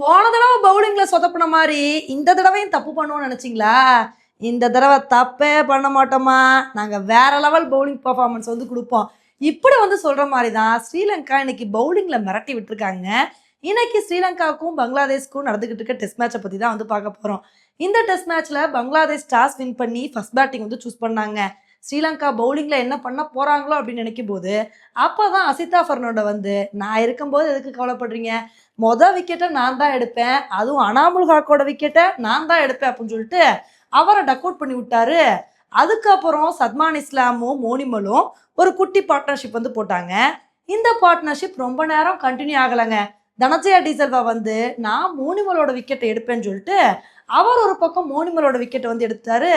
போன தடவை பவுலிங்ல சொதப்பின மாதிரி இந்த தடவையும் தப்பு பண்ணுவோம்னு நினைச்சிங்களா? இந்த தடவை தப்பே பண்ண மாட்டோமா? நாங்கள் வேற லெவல் பவுலிங் பர்ஃபார்மன்ஸ் வந்து கொடுப்போம். இப்படி வந்து சொல்ற மாதிரி தான் ஸ்ரீலங்கா இன்னைக்கு பவுலிங்ல மிரட்டி விட்டுருக்காங்க. இன்னைக்கு ஸ்ரீலங்காவுக்கும் பங்களாதேஷ்க்கும் நடந்துகிட்டு இருக்க டெஸ்ட் மேட்சை பற்றி தான் வந்து பார்க்க போகிறோம் இந்த டெஸ்ட் மேட்ச்சில் பங்களாதேஷ் டாஸ் வின் பண்ணி ஃபர்ஸ்ட் பேட்டிங் வந்து சூஸ் பண்ணாங்க. ஸ்ரீலங்கா பவுலிங்கில் என்ன பண்ண போகிறாங்களோ அப்படின்னு நினைக்கும் போது அப்பதான் அசிதா ஃபர்னோட வந்து நான் இருக்கும்போது எதுக்கு கவலைப்படுறீங்க? மொதல் விக்கெட்டை நான் தான் எடுப்பேன். அதுவும் அனாமுல் ஹாக்கோட விக்கெட்டை நான் தான் எடுப்பேன். அப்படின்னு சொல்லிட்டு அவரை டக் அவுட் பண்ணி விட்டாரு. அதுக்கப்புறம் சத்மான் இஸ்லாமும் மோனிமலும் ஒரு குட்டி பார்ட்னர்ஷிப் வந்து போட்டாங்க. இந்த பார்ட்னர்ஷிப் ரொம்ப நேரம் கண்டினியூ ஆகலைங்க. தனஜயா டீசல்வா வந்து நான் மோனிமலோட விக்கெட்டை எடுப்பேன்னு சொல்லிட்டு அவர் ஒரு பக்கம் மோனிமலோட விக்கெட்டை வந்து எடுத்தாரு.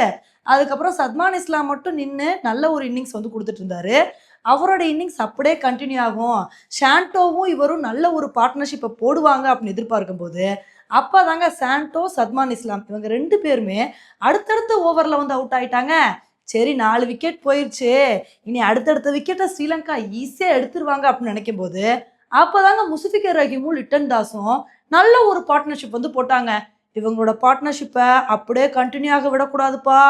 அதுக்கப்புறம் சத்மான் இஸ்லாம் மட்டும் நின்று நல்ல ஒரு இன்னிங்ஸ் வந்து கொடுத்துட்டு இருந்தாரு. அவரோட இன்னிங்ஸ் அப்படியே கண்டினியூ ஆகும். ஷாண்டோவும் இவரும் நல்ல ஒரு பார்ட்னர்ஷிப்பை போடுவாங்க அப்படின்னு எதிர்பார்க்கும் போது அப்போ தாங்க சாண்டோ சத்மான் இஸ்லாம் இவங்க ரெண்டு பேருமே அடுத்தடுத்த ஓவரில் வந்து அவுட் ஆயிட்டாங்க. சரி நாலு விக்கெட் போயிடுச்சு இனி அடுத்தடுத்த விக்கெட்டை ஸ்ரீலங்கா ஈஸியாக எடுத்துருவாங்க அப்படின்னு நினைக்கும் போது அப்போதாங்க முசுஃபிகர் ரஹீமும் லிட்டன் தாஸும் நல்ல ஒரு பார்ட்னர்ஷிப் வந்து போட்டாங்க. இவங்களோட பார்ட்னர்ஷிப்பை அப்படியே கண்டினியூ ஆக விடக்கூடாதுப்பா.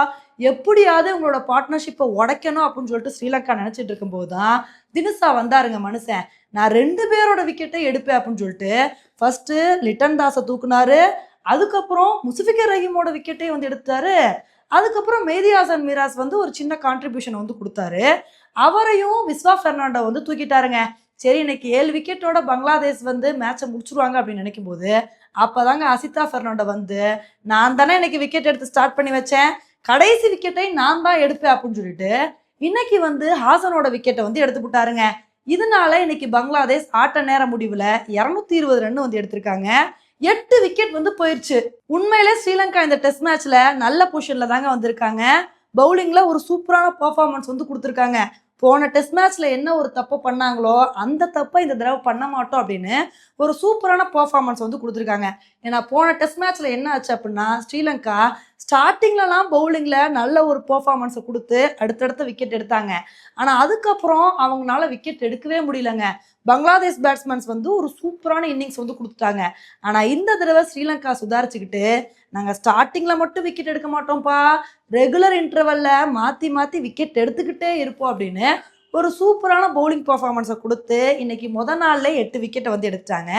எப்படியாவது இவங்களோட பார்ட்னர்ஷிப்பை உடைக்கணும் அப்படின்னு சொல்லிட்டு ஸ்ரீலங்கா நினச்சிட்டு இருக்கும்போது தான் தினுசா வந்தாருங்க மனுஷன். நான் ரெண்டு பேரோட விக்கெட்டை எடுப்பேன் அப்படின்னு சொல்லிட்டு ஃபஸ்ட்டு லிட்டன் தாஸை தூக்குனாரு. அதுக்கப்புறம் முசிஃபிகர் ரஹீமோட விக்கெட்டையும் வந்து எடுத்தாரு. அதுக்கப்புறம் மேதி ஹாசன் மிராஸ் வந்து ஒரு சின்ன கான்ட்ரிபியூஷன் வந்து கொடுத்தாரு. அவரையும் விஸ்வா பெர்னாண்டோ வந்து தூக்கிட்டாருங்க. சரி இன்னைக்கு ஏழு விக்கெட்டோட பங்களாதேஷ் வந்து மேட்சை முடிச்சிருவாங்க அப்படின்னு நினைக்கும் போது அப்போதாங்க அசிதா ஃபெர்னாண்டோ வந்து நான் தானே இன்னைக்கு விக்கெட் எடுத்து ஸ்டார்ட் பண்ணி வச்சேன் கடைசி விக்கெட்டை நான் தான் எடுப்பேன் அப்படின்னு சொல்லிட்டு இன்னைக்கு வந்து ஹாசனோட விக்கெட்டை வந்து எடுத்து விட்டாருங்க இதனால இன்னைக்கு பங்களாதேஷ் ஆட்ட நேர முடிவில் இரநூத்தி இருபது ரன் வந்து எடுத்திருக்காங்க. எட்டு விக்கெட் வந்து போயிருச்சு. உண்மையிலே ஸ்ரீலங்கா இந்த டெஸ்ட் மேட்ச்ல நல்ல பொசிஷன்ல தாங்க வந்திருக்காங்க. பவுலிங்ல ஒரு சூப்பரான பர்ஃபார்மன்ஸ் வந்து கொடுத்துருக்காங்க. போன டெஸ்ட் மேட்ச்ல என்ன ஒரு தப்பு பண்ணாங்களோ அந்த தப்பை இந்த தடவை பண்ண மாட்டோம் அப்படின்னு ஒரு சூப்பரான பர்ஃபார்மன்ஸ் வந்து கொடுத்துருக்காங்க. ஏன்னா போன டெஸ்ட் மேட்ச்ல என்ன ஆச்சு அப்படின்னா ஸ்ரீலங்கா ஸ்டார்டிங்லலாம் பவுலிங்கில் நல்ல ஒரு பர்ஃபார்மன்ஸை கொடுத்து அடுத்தடுத்த விக்கெட் எடுத்தாங்க. ஆனால் அதுக்கப்புறம் அவங்களால விக்கெட் எடுக்கவே முடியலங்க. பங்களாதேஷ் பேட்ஸ்மேன்ஸ் வந்து ஒரு சூப்பரான இன்னிங்ஸ் வந்து கொடுத்துட்டாங்க. ஆனால் இந்த தடவை ஸ்ரீலங்கா சுதாரிச்சுக்கிட்டு நாங்கள் ஸ்டார்டிங்கில் மட்டும் விக்கெட் எடுக்க மாட்டோம்ப்பா. ரெகுலர் இன்டர்வலில் மாற்றி மாற்றி விக்கெட் எடுத்துக்கிட்டே இருப்போம் அப்படின்னு ஒரு சூப்பரான பவுலிங் பர்ஃபார்மன்ஸை கொடுத்து இன்னைக்கு முத நாள்ல எட்டு விக்கெட்டை வந்து எடுத்தாங்க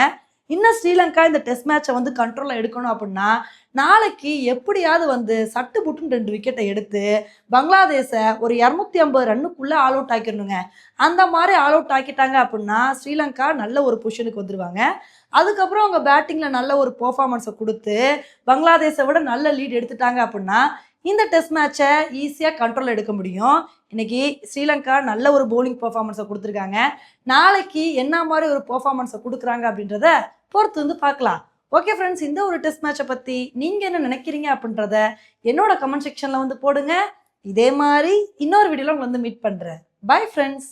இன்னும் ஸ்ரீலங்கா இந்த டெஸ்ட் மேட்சை வந்து கண்ட்ரோலில் எடுக்கணும் அப்படின்னா நாளைக்கு எப்படியாவது வந்து சட்டு புட்டுன்னு ரெண்டு விக்கெட்டை எடுத்து பங்களாதேஷை ஒரு இரநூத்தி ஐம்பது ரன்னுக்குள்ளே ஆல் அவுட் ஆக்கிடணுங்க. அந்த மாதிரி ஆல் அவுட் ஆக்கிட்டாங்க அப்படின்னா ஸ்ரீலங்கா நல்ல ஒரு பொசிஷனுக்கு வந்துடுவாங்க அதுக்கப்புறம் அவங்க பேட்டிங்கில் நல்ல ஒரு பர்ஃபார்மன்ஸை கொடுத்து பங்களாதேஷை விட நல்ல லீட் எடுத்துட்டாங்க அப்படின்னா இந்த டெஸ்ட் மேட்சை ஈஸியாக கண்ட்ரோல் எடுக்க முடியும். இன்னைக்கு ஸ்ரீலங்கா நல்ல ஒரு பவுலிங் பர்ஃபார்மன்ஸை கொடுத்துருக்காங்க. நாளைக்கு என்ன மாதிரி ஒரு பர்ஃபார்மன்ஸை கொடுக்குறாங்க அப்படின்றத பொறுத்து வந்து பார்க்கலாம். ஓகே ஃப்ரெண்ட்ஸ் இந்த ஒரு டெஸ்ட் மேட்சை பற்றி நீங்கள் என்ன நினைக்கிறீங்க அப்படின்றத என்னோட கமெண்ட் செக்ஷனில் வந்து போடுங்க. இதே மாதிரி இன்னொரு வீடியோவில் உங்களை வந்து மீட் பண்ணுறேன் பை ஃப்ரெண்ட்ஸ்